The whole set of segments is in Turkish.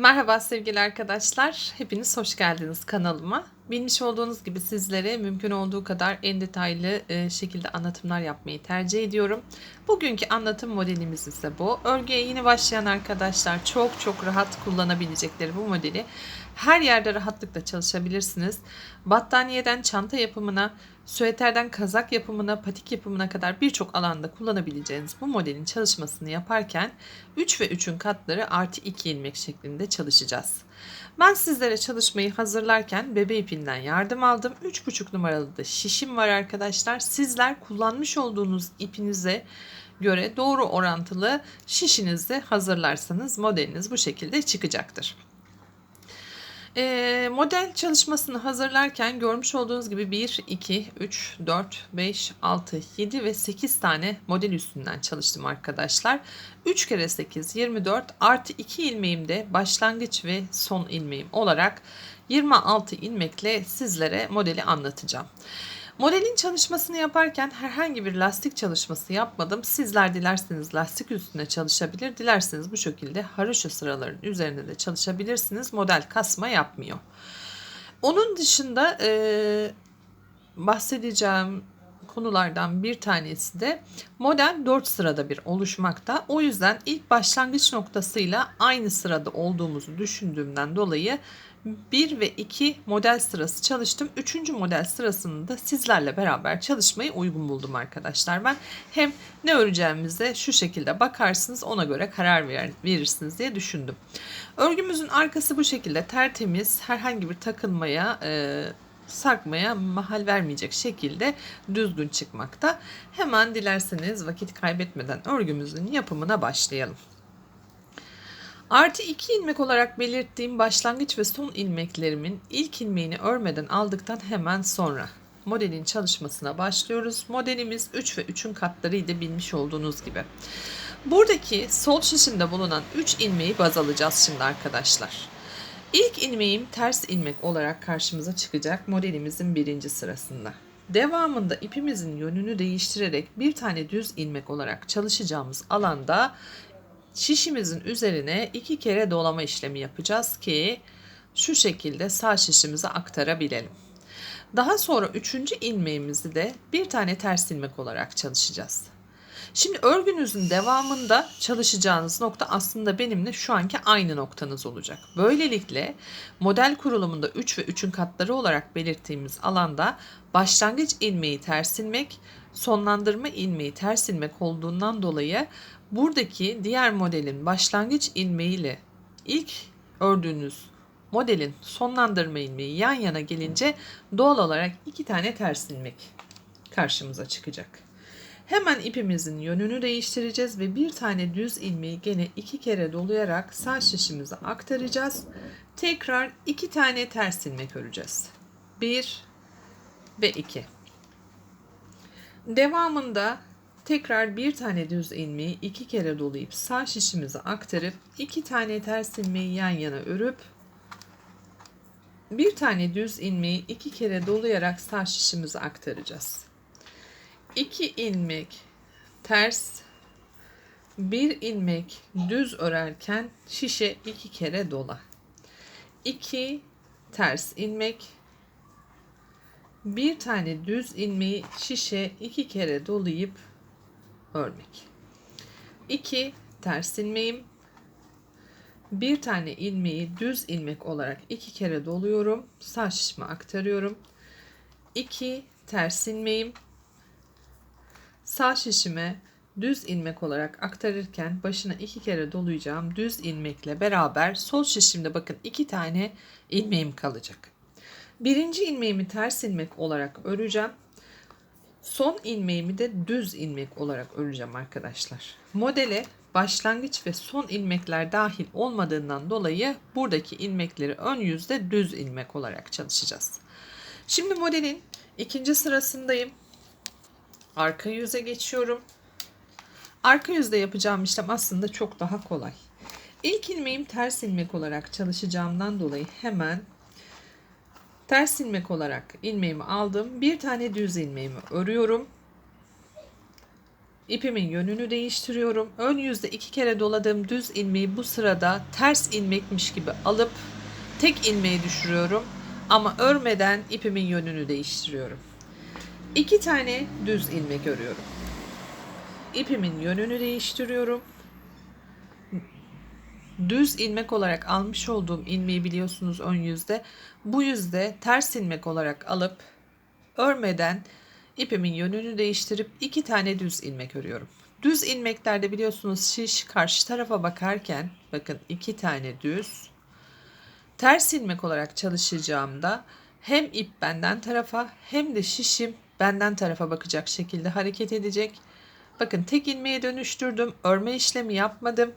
Merhaba sevgili arkadaşlar. Hepiniz hoş geldiniz kanalıma. Bilmiş olduğunuz gibi sizlere mümkün olduğu kadar en detaylı e, şekilde anlatımlar yapmayı tercih ediyorum. Bugünkü anlatım modelimiz ise bu. Örgüye yeni başlayan arkadaşlar çok çok rahat kullanabilecekleri bu modeli her yerde rahatlıkla çalışabilirsiniz. Battaniyeden çanta yapımına, süeterden kazak yapımına, patik yapımına kadar birçok alanda kullanabileceğiniz bu modelin çalışmasını yaparken 3 ve 3'ün katları artı 2 ilmek şeklinde çalışacağız. Ben sizlere çalışmayı hazırlarken bebe ipinden yardım aldım. 3,5 numaralı da şişim var arkadaşlar. Sizler kullanmış olduğunuz ipinize göre doğru orantılı şişinizi hazırlarsanız modeliniz bu şekilde çıkacaktır. E, model çalışmasını hazırlarken görmüş olduğunuz gibi 1, 2, 3, 4, 5, 6, 7 ve 8 tane model üstünden çalıştım arkadaşlar. 3 kere 8, 24 artı 2 ilmeğim de başlangıç ve son ilmeğim olarak 26 ilmekle sizlere modeli anlatacağım. Modelin çalışmasını yaparken herhangi bir lastik çalışması yapmadım. Sizler dilerseniz lastik üstünde çalışabilir, dilerseniz bu şekilde haroşa sıraların üzerinde de çalışabilirsiniz. Model kasma yapmıyor. Onun dışında e, bahsedeceğim konulardan bir tanesi de model 4 sırada bir oluşmakta. O yüzden ilk başlangıç noktasıyla aynı sırada olduğumuzu düşündüğümden dolayı 1 ve 2 model sırası çalıştım. 3. model sırasını da sizlerle beraber çalışmayı uygun buldum arkadaşlar. Ben hem ne öreceğimize şu şekilde bakarsınız ona göre karar ver, verirsiniz diye düşündüm. Örgümüzün arkası bu şekilde tertemiz herhangi bir takılmaya e, sarkmaya mahal vermeyecek şekilde düzgün çıkmakta. Hemen dilerseniz vakit kaybetmeden örgümüzün yapımına başlayalım. Artı 2 ilmek olarak belirttiğim başlangıç ve son ilmeklerimin ilk ilmeğini örmeden aldıktan hemen sonra modelin çalışmasına başlıyoruz. Modelimiz 3 ve 3'ün katlarıydı bilmiş olduğunuz gibi. Buradaki sol şişinde bulunan 3 ilmeği baz alacağız şimdi arkadaşlar. İlk ilmeğim ters ilmek olarak karşımıza çıkacak modelimizin birinci sırasında. Devamında ipimizin yönünü değiştirerek bir tane düz ilmek olarak çalışacağımız alanda şişimizin üzerine iki kere dolama işlemi yapacağız ki şu şekilde sağ şişimizi aktarabilelim. Daha sonra üçüncü ilmeğimizi de bir tane ters ilmek olarak çalışacağız. Şimdi örgünüzün devamında çalışacağınız nokta aslında benimle şu anki aynı noktanız olacak. Böylelikle model kurulumunda 3 ve 3'ün katları olarak belirttiğimiz alanda başlangıç ilmeği ters ilmek, sonlandırma ilmeği ters ilmek olduğundan dolayı buradaki diğer modelin başlangıç ilmeği ile ilk ördüğünüz modelin sonlandırma ilmeği yan yana gelince doğal olarak iki tane ters ilmek karşımıza çıkacak. Hemen ipimizin yönünü değiştireceğiz ve bir tane düz ilmeği gene iki kere dolayarak sağ şişimize aktaracağız. Tekrar iki tane ters ilmek öreceğiz. Bir ve iki. Devamında tekrar bir tane düz ilmeği iki kere dolayıp sağ şişimize aktarıp iki tane ters ilmeği yan yana örüp bir tane düz ilmeği iki kere dolayarak sağ şişimize aktaracağız. 2 ilmek ters bir ilmek düz örerken şişe iki kere dola. 2 ters ilmek bir tane düz ilmeği şişe iki kere dolayıp örmek. 2 ters ilmeğim bir tane ilmeği düz ilmek olarak iki kere doluyorum. Sağ şişime aktarıyorum. 2 ters ilmeğim Sağ şişime düz ilmek olarak aktarırken başına iki kere dolayacağım düz ilmekle beraber sol şişimde bakın iki tane ilmeğim kalacak. Birinci ilmeğimi ters ilmek olarak öreceğim. Son ilmeğimi de düz ilmek olarak öreceğim arkadaşlar. Modele başlangıç ve son ilmekler dahil olmadığından dolayı buradaki ilmekleri ön yüzde düz ilmek olarak çalışacağız. Şimdi modelin ikinci sırasındayım. Arka yüze geçiyorum. Arka yüzde yapacağım işlem aslında çok daha kolay. İlk ilmeğim ters ilmek olarak çalışacağımdan dolayı hemen ters ilmek olarak ilmeğimi aldım. Bir tane düz ilmeğimi örüyorum. İpimin yönünü değiştiriyorum. Ön yüzde iki kere doladığım düz ilmeği bu sırada ters ilmekmiş gibi alıp tek ilmeği düşürüyorum. Ama örmeden ipimin yönünü değiştiriyorum. İki tane düz ilmek örüyorum. İpimin yönünü değiştiriyorum. Düz ilmek olarak almış olduğum ilmeği biliyorsunuz ön yüzde. Bu yüzde ters ilmek olarak alıp örmeden ipimin yönünü değiştirip iki tane düz ilmek örüyorum. Düz ilmeklerde biliyorsunuz şiş karşı tarafa bakarken bakın iki tane düz ters ilmek olarak çalışacağımda hem ip benden tarafa hem de şişim benden tarafa bakacak şekilde hareket edecek. Bakın tek ilmeğe dönüştürdüm. Örme işlemi yapmadım.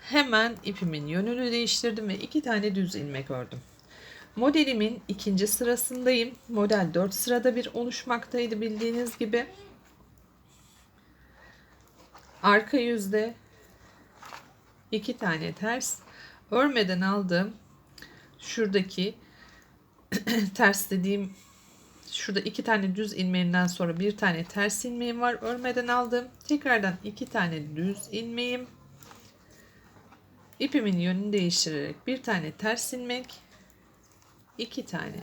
Hemen ipimin yönünü değiştirdim ve iki tane düz ilmek ördüm. Modelimin ikinci sırasındayım. Model 4 sırada bir oluşmaktaydı bildiğiniz gibi. Arka yüzde iki tane ters örmeden aldığım şuradaki ters dediğim şurada iki tane düz ilmeğimden sonra bir tane ters ilmeğim var. Örmeden aldım. Tekrardan iki tane düz ilmeğim ipimin yönünü değiştirerek bir tane ters ilmek iki tane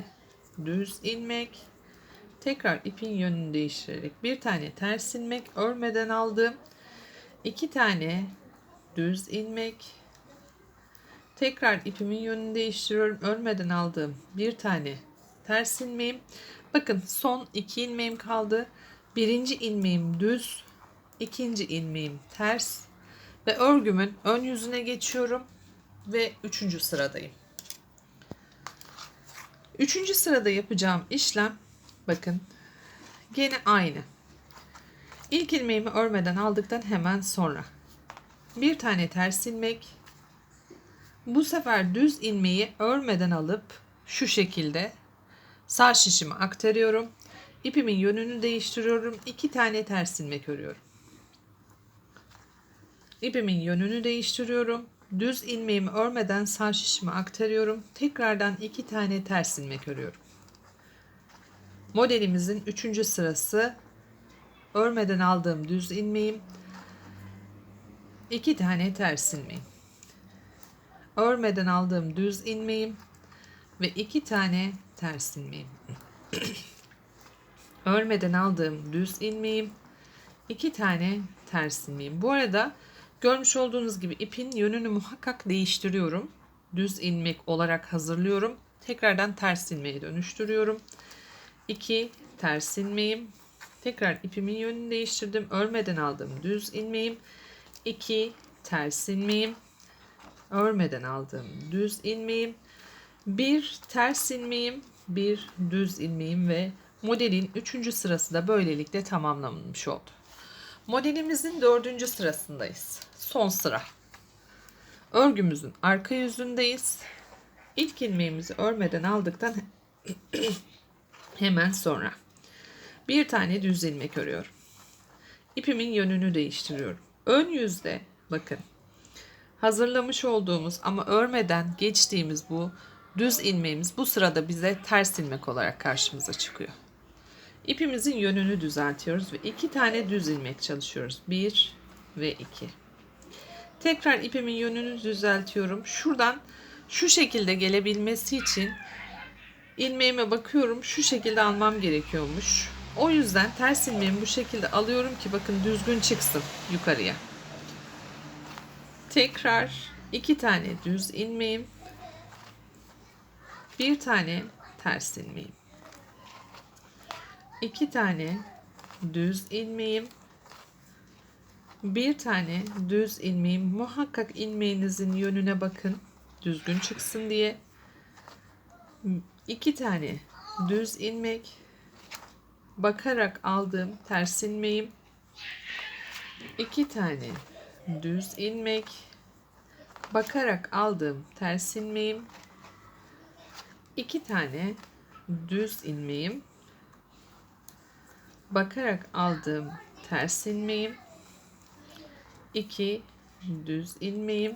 düz ilmek tekrar ipin yönünü değiştirerek bir tane ters ilmek örmeden aldım. İki tane düz ilmek tekrar ipimin yönünü değiştiriyorum. Örmeden aldığım bir tane ters ilmeğim bakın son iki ilmeğim kaldı. Birinci ilmeğim düz ikinci ilmeğim ters ve örgümün ön yüzüne geçiyorum ve üçüncü sıradayım. Üçüncü sırada yapacağım işlem bakın gene aynı. İlk ilmeğimi örmeden aldıktan hemen sonra. Bir tane ters ilmek. Bu sefer düz ilmeği örmeden alıp şu şekilde sağ şişimi aktarıyorum. İpimin yönünü değiştiriyorum. iki tane ters ilmek örüyorum. İpimin yönünü değiştiriyorum. Düz ilmeğimi örmeden sağ şişimi aktarıyorum. Tekrardan iki tane ters ilmek örüyorum. Modelimizin üçüncü sırası örmeden aldığım düz ilmeğim. iki tane ters ilmeğim. Örmeden aldığım düz ilmeğim ve iki tane ters ilmeğim. örmeden aldığım düz ilmeğim, iki tane ters ilmeğim. Bu arada Görmüş olduğunuz gibi ipin yönünü muhakkak değiştiriyorum. Düz ilmek olarak hazırlıyorum. Tekrardan ters ilmeğe dönüştürüyorum. 2 ters ilmeğim. Tekrar ipimin yönünü değiştirdim. Örmeden aldım düz ilmeğim. 2 ters ilmeğim. Örmeden aldığım düz ilmeğim. Bir ters ilmeğim, bir düz ilmeğim ve modelin 3. sırası da böylelikle tamamlanmış oldu. Modelimizin dördüncü sırasındayız. Son sıra. Örgümüzün arka yüzündeyiz. İlk ilmeğimizi örmeden aldıktan hemen sonra bir tane düz ilmek örüyorum. İpimin yönünü değiştiriyorum. Ön yüzde bakın hazırlamış olduğumuz ama örmeden geçtiğimiz bu düz ilmeğimiz bu sırada bize ters ilmek olarak karşımıza çıkıyor. İpimizin yönünü düzeltiyoruz ve iki tane düz ilmek çalışıyoruz. Bir ve iki. Tekrar ipimin yönünü düzeltiyorum. Şuradan şu şekilde gelebilmesi için ilmeğime bakıyorum. Şu şekilde almam gerekiyormuş. O yüzden ters ilmeğimi bu şekilde alıyorum ki bakın düzgün çıksın yukarıya. Tekrar iki tane düz ilmeğim. Bir tane ters ilmeğim iki tane düz ilmeğim bir tane düz ilmeğim muhakkak ilmeğinizin yönüne bakın. Düzgün çıksın diye. İki tane düz ilmek bakarak aldığım ters ilmeğim iki tane düz ilmek bakarak aldığım ters ilmeğim iki tane düz ilmeğim bakarak aldığım ters ilmeğim 2 düz ilmeğim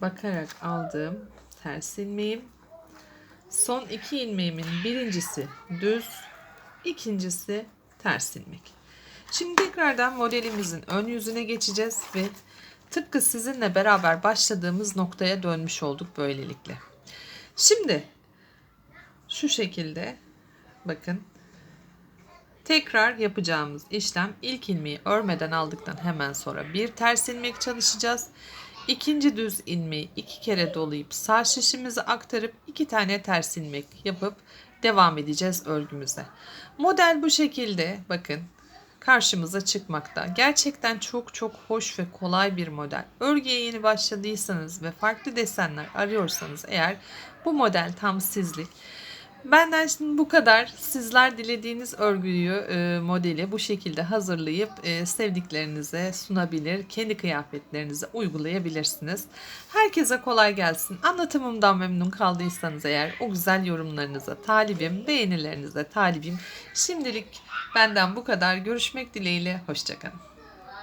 bakarak aldığım ters ilmeğim son iki ilmeğimin birincisi düz ikincisi ters ilmek. Şimdi tekrardan modelimizin ön yüzüne geçeceğiz ve tıpkı sizinle beraber başladığımız noktaya dönmüş olduk böylelikle. Şimdi şu şekilde bakın tekrar yapacağımız işlem ilk ilmeği örmeden aldıktan hemen sonra bir ters ilmek çalışacağız. İkinci düz ilmeği iki kere dolayıp sağ şişimizi aktarıp iki tane ters ilmek yapıp devam edeceğiz örgümüze. Model bu şekilde bakın karşımıza çıkmakta. Gerçekten çok çok hoş ve kolay bir model. Örgüye yeni başladıysanız ve farklı desenler arıyorsanız eğer bu model tam sizlik. Benden şimdi bu kadar. Sizler dilediğiniz örgüyü, e, modeli bu şekilde hazırlayıp e, sevdiklerinize sunabilir, kendi kıyafetlerinize uygulayabilirsiniz. Herkese kolay gelsin. Anlatımımdan memnun kaldıysanız eğer o güzel yorumlarınıza talibim, beğenilerinize talibim. Şimdilik benden bu kadar. Görüşmek dileğiyle, hoşçakalın.